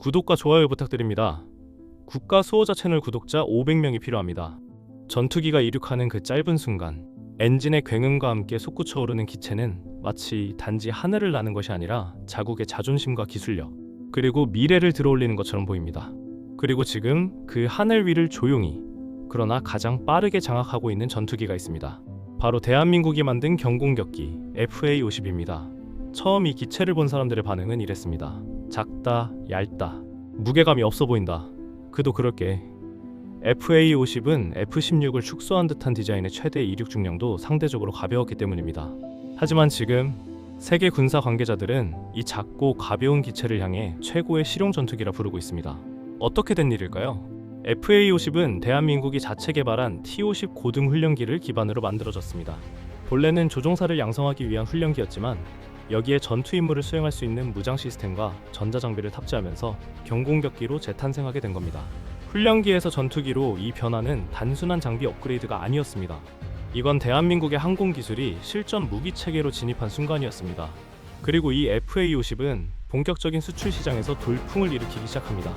구독과 좋아요 부탁드립니다. 국가 수호자 채널 구독자 500명이 필요합니다. 전투기가 이륙하는 그 짧은 순간 엔진의 굉음과 함께 솟구쳐 오르는 기체는 마치 단지 하늘을 나는 것이 아니라 자국의 자존심과 기술력 그리고 미래를 들어올리는 것처럼 보입니다. 그리고 지금 그 하늘 위를 조용히 그러나 가장 빠르게 장악하고 있는 전투기가 있습니다. 바로 대한민국이 만든 경공격기 FA-50입니다. 처음 이 기체를 본 사람들의 반응은 이랬습니다. 작다, 얇다, 무게감이 없어 보인다. 그도 그럴 게 FA-50은 F-16을 축소한 듯한 디자인의 최대 이륙 중량도 상대적으로 가벼웠기 때문입니다. 하지만 지금 세계 군사 관계자들은 이 작고 가벼운 기체를 향해 최고의 실용 전투기라 부르고 있습니다. 어떻게 된 일일까요? FA-50은 대한민국이 자체 개발한 T-50 고등 훈련기를 기반으로 만들어졌습니다. 본래는 조종사를 양성하기 위한 훈련기였지만 여기에 전투 임무를 수행할 수 있는 무장 시스템과 전자 장비를 탑재하면서 경공격기로 재탄생하게 된 겁니다. 훈련기에서 전투기로 이 변화는 단순한 장비 업그레이드가 아니었습니다. 이건 대한민국의 항공 기술이 실전 무기 체계로 진입한 순간이었습니다. 그리고 이 FA-50은 본격적인 수출 시장에서 돌풍을 일으키기 시작합니다.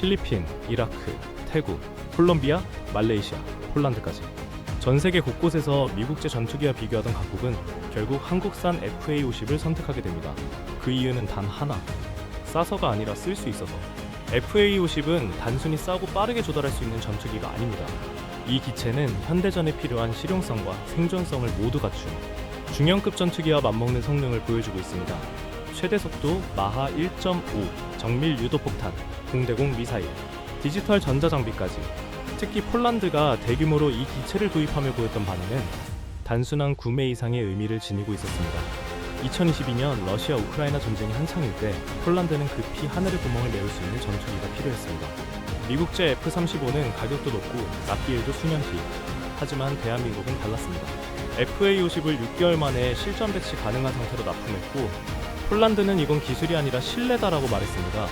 필리핀, 이라크, 태국, 콜롬비아, 말레이시아, 폴란드까지 전 세계 곳곳에서 미국제 전투기와 비교하던 각국은 결국 한국산 FA-50을 선택하게 됩니다. 그 이유는 단 하나, 싸서가 아니라 쓸 수 있어서. FA-50은 단순히 싸고 빠르게 조달할 수 있는 전투기가 아닙니다. 이 기체는 현대전에 필요한 실용성과 생존성을 모두 갖춘 중형급 전투기와 맞먹는 성능을 보여주고 있습니다. 최대 속도 마하 1.5, 정밀 유도 폭탄, 공대공 미사일, 디지털 전자 장비까지 특히 폴란드가 대규모로 이 기체를 도입하며 보였던 반응은 단순한 구매 이상의 의미를 지니고 있었습니다. 2022년 러시아 우크라이나 전쟁이 한창일 때 폴란드는 급히 하늘의 구멍을 메울 수 있는 전투기가 필요했습니다. 미국제 F-35는 가격도 높고 납기일도 수년 뒤. 하지만 대한민국은 달랐습니다. FA-50을 6개월 만에 실전 배치 가능한 상태로 납품했고 폴란드는 이건 기술이 아니라 신뢰다라고 말했습니다.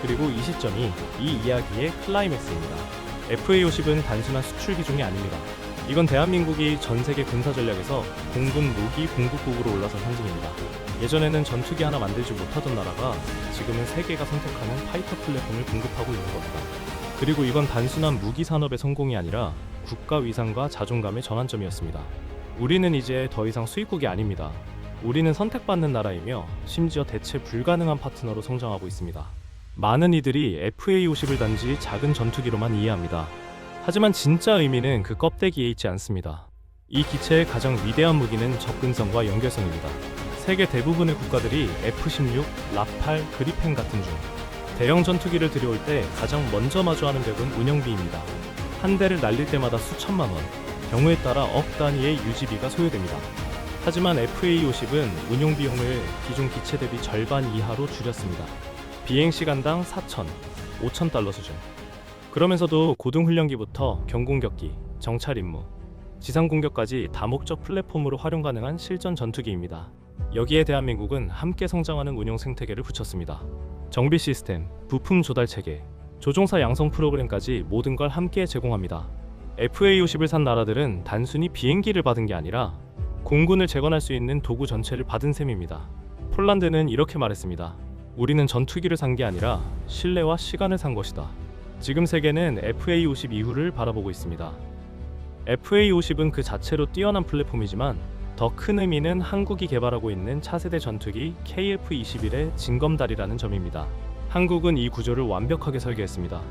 그리고 이 시점이 이 이야기의 클라이맥스입니다. FA-50은 단순한 수출 기종이 아닙니다. 이건 대한민국이 전 세계 군사 전략에서 공군 무기 공급국으로 올라선 상징입니다. 예전에는 전투기 하나 만들지 못하던 나라가 지금은 세계가 선택하는 파이터 플랫폼을 공급하고 있는 겁니다. 그리고 이건 단순한 무기 산업의 성공이 아니라 국가 위상과 자존감의 전환점이었습니다. 우리는 이제 더 이상 수입국이 아닙니다. 우리는 선택받는 나라이며 심지어 대체 불가능한 파트너로 성장하고 있습니다. 많은 이들이 FA-50을 단지 작은 전투기로만 이해합니다. 하지만 진짜 의미는 그 껍데기에 있지 않습니다. 이 기체의 가장 위대한 무기는 접근성과 연결성입니다. 세계 대부분의 국가들이 F-16, 라팔, 그리펜 같은 중 대형 전투기를 들여올 때 가장 먼저 마주하는 벽은 운영비입니다. 한 대를 날릴 때마다 수천만 원, 경우에 따라 억 단위의 유지비가 소요됩니다. 하지만 FA-50은 운용 비용을 기존 기체 대비 절반 이하로 줄였습니다. 비행 시간당 4천, 5천 달러 수준. 그러면서도 고등훈련기부터 경공격기, 정찰 임무, 지상 공격까지 다목적 플랫폼으로 활용 가능한 실전 전투기입니다. 여기에 대한민국은 함께 성장하는 운용 생태계를 붙였습니다. 정비 시스템, 부품 조달 체계, 조종사 양성 프로그램까지 모든 걸 함께 제공합니다. FA-50을 산 나라들은 단순히 비행기를 받은 게 아니라 공군을 재건할 수 있는 도구 전체를 받은 셈입니다. 폴란드는 이렇게 말했습니다. 우리는 전투기를 산 게 아니라 신뢰와 시간을 산 것이다. 지금 세계는 FA-50 이후를 바라보고 있습니다. FA-50은 그 자체로 뛰어난 플랫폼이지만 더 큰 의미는 한국이 개발하고 있는 차세대 전투기 KF-21의 징검다리라는 점입니다. 한국은 이 구조를 완벽하게 설계했습니다.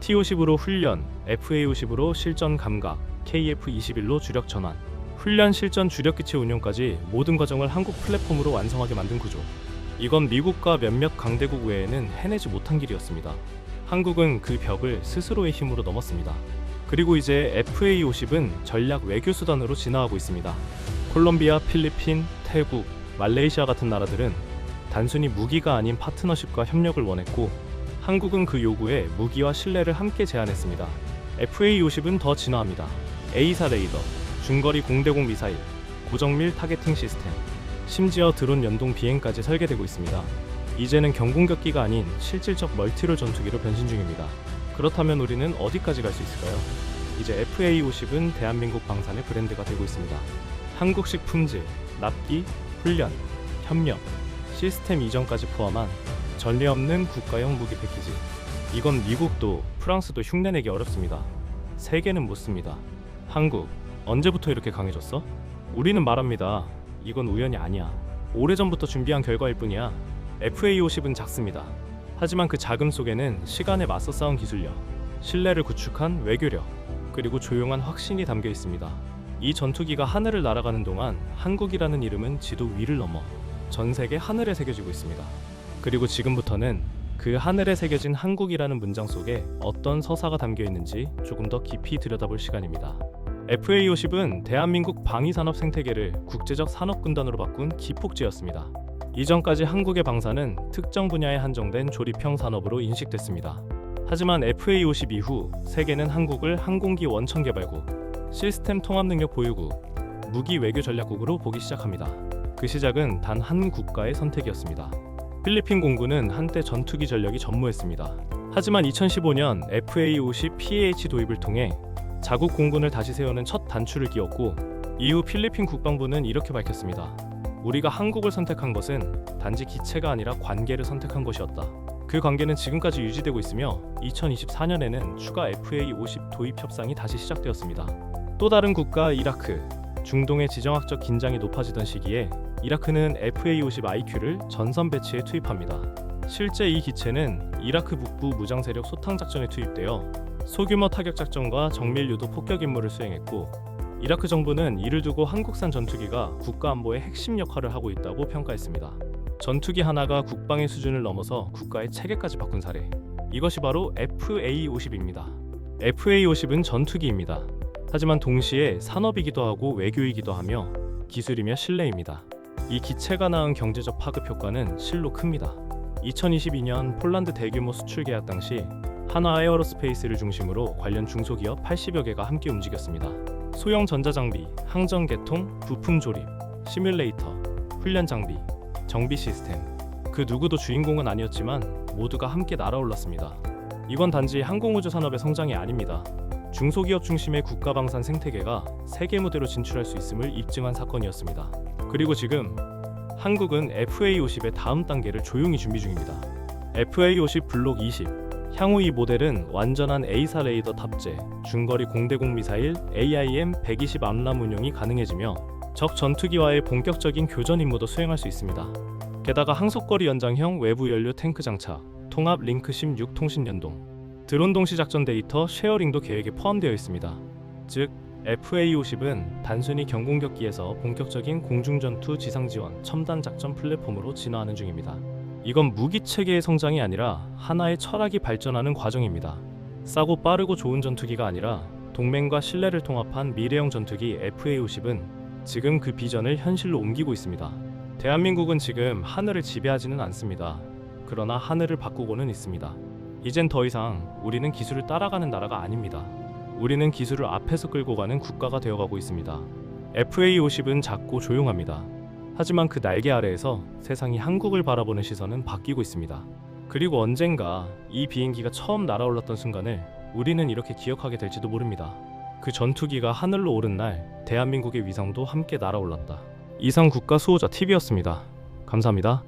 T-50으로 훈련, FA-50으로 실전 감각, KF-21로 주력 전환, 훈련 실전 주력 기체 운용까지 모든 과정을 한국 플랫폼으로 완성하게 만든 구조. 이건 미국과 몇몇 강대국 외에는 해내지 못한 길이었습니다. 한국은 그 벽을 스스로의 힘으로 넘었습니다. 그리고 이제 FA-50은 전략 외교 수단으로 진화하고 있습니다. 콜롬비아, 필리핀, 태국, 말레이시아 같은 나라들은 단순히 무기가 아닌 파트너십과 협력을 원했고 한국은 그 요구에 무기와 신뢰를 함께 제안했습니다. FA-50은 더 진화합니다. A사 레이더, 중거리 공대공 미사일, 고정밀 타겟팅 시스템, 심지어 드론 연동 비행까지 설계되고 있습니다. 이제는 경공격기가 아닌 실질적 멀티롤 전투기로 변신 중입니다. 그렇다면 우리는 어디까지 갈 수 있을까요? 이제 FA-50은 대한민국 방산의 브랜드가 되고 있습니다. 한국식 품질, 납기, 훈련, 협력, 시스템 이전까지 포함한 전례 없는 국가형 무기 패키지. 이건 미국도 프랑스도 흉내내기 어렵습니다. 세계는 묻습니다. 한국 언제부터 이렇게 강해졌어? 우리는 말합니다. 이건 우연이 아니야. 오래전부터 준비한 결과일 뿐이야. FA50은 작습니다. 하지만 그 자금 속에는 시간에 맞서 싸운 기술력, 신뢰를 구축한 외교력, 그리고 조용한 확신이 담겨 있습니다. 이 전투기가 하늘을 날아가는 동안 한국이라는 이름은 지도 위를 넘어 전 세계 하늘에 새겨지고 있습니다. 그리고 지금부터는 그 하늘에 새겨진 한국이라는 문장 속에 어떤 서사가 담겨 있는지 조금 더 깊이 들여다볼 시간입니다. FA50은 대한민국 방위산업 생태계를 국제적 산업군단으로 바꾼 기폭제였습니다. 이전까지 한국의 방사는 특정 분야에 한정된 조립형 산업으로 인식됐습니다. 하지만 FA50 이후 세계는 한국을 항공기 원천 개발국, 시스템 통합 능력 보유국, 무기 외교 전략국으로 보기 시작합니다. 그 시작은 단 한 국가의 선택이었습니다. 필리핀 공군은 한때 전투기 전력이 전무했습니다. 하지만 2015년 FA50 PAH 도입을 통해 자국 공군을 다시 세우는 첫 단추를 끼웠고 이후 필리핀 국방부는 이렇게 밝혔습니다. 우리가 한국을 선택한 것은 단지 기체가 아니라 관계를 선택한 것이었다. 그 관계는 지금까지 유지되고 있으며 2024년에는 추가 FA50 도입 협상이 다시 시작되었습니다. 또 다른 국가 이라크, 중동의 지정학적 긴장이 높아지던 시기에 이라크는 FA50 IQ를 전선 배치에 투입합니다. 실제 이 기체는 이라크 북부 무장 세력 소탕 작전에 투입되어 소규모 타격 작전과 정밀 유도 폭격 임무를 수행했고 이라크 정부는 이를 두고 한국산 전투기가 국가 안보의 핵심 역할을 하고 있다고 평가했습니다. 전투기 하나가 국방의 수준을 넘어서 국가의 체계까지 바꾼 사례. 이것이 바로 FA50입니다. FA50은 전투기입니다. 하지만 동시에 산업이기도 하고 외교이기도 하며 기술이며 신뢰입니다. 이 기체가 낳은 경제적 파급 효과는 실로 큽니다. 2022년 폴란드 대규모 수출 계약 당시 한화 에어로스페이스를 중심으로 관련 중소기업 80여 개가 함께 움직였습니다. 소형 전자장비, 항전 개통, 부품 조립, 시뮬레이터, 훈련 장비, 정비 시스템. 그 누구도 주인공은 아니었지만 모두가 함께 날아올랐습니다. 이건 단지 항공우주 산업의 성장이 아닙니다. 중소기업 중심의 국가방산 생태계가 세계 무대로 진출할 수 있음을 입증한 사건이었습니다. 그리고 지금 한국은 FA50의 다음 단계를 조용히 준비 중입니다. FA50 블록 20. 향후 이 모델은 완전한 A사 레이더 탑재, 중거리 공대공 미사일 AIM-120 암람 운용이 가능해지며 적 전투기와의 본격적인 교전 임무도 수행할 수 있습니다. 게다가 항속거리 연장형 외부 연료 탱크 장착, 통합 링크 16 통신 연동, 드론 동시 작전 데이터 쉐어링도 계획에 포함되어 있습니다. 즉 FA50은 단순히 경공격기에서 본격적인 공중전투 지상 지원 첨단 작전 플랫폼으로 진화하는 중입니다. 이건 무기 체계의 성장이 아니라 하나의 철학이 발전하는 과정입니다. 싸고 빠르고 좋은 전투기가 아니라 동맹과 신뢰를 통합한 미래형 전투기 FA50은 지금 그 비전을 현실로 옮기고 있습니다. 대한민국은 지금 하늘을 지배하지는 않습니다. 그러나 하늘을 바꾸고는 있습니다. 이젠 더 이상 우리는 기술을 따라가는 나라가 아닙니다. 우리는 기술을 앞에서 끌고 가는 국가가 되어가고 있습니다. FA50은 작고 조용합니다. 하지만 그 날개 아래에서 세상이 한국을 바라보는 시선은 바뀌고 있습니다. 그리고 언젠가 이 비행기가 처음 날아올랐던 순간을 우리는 이렇게 기억하게 될지도 모릅니다. 그 전투기가 하늘로 오른 날 대한민국의 위상도 함께 날아올랐다. 이상 국가 수호자 TV였습니다. 감사합니다.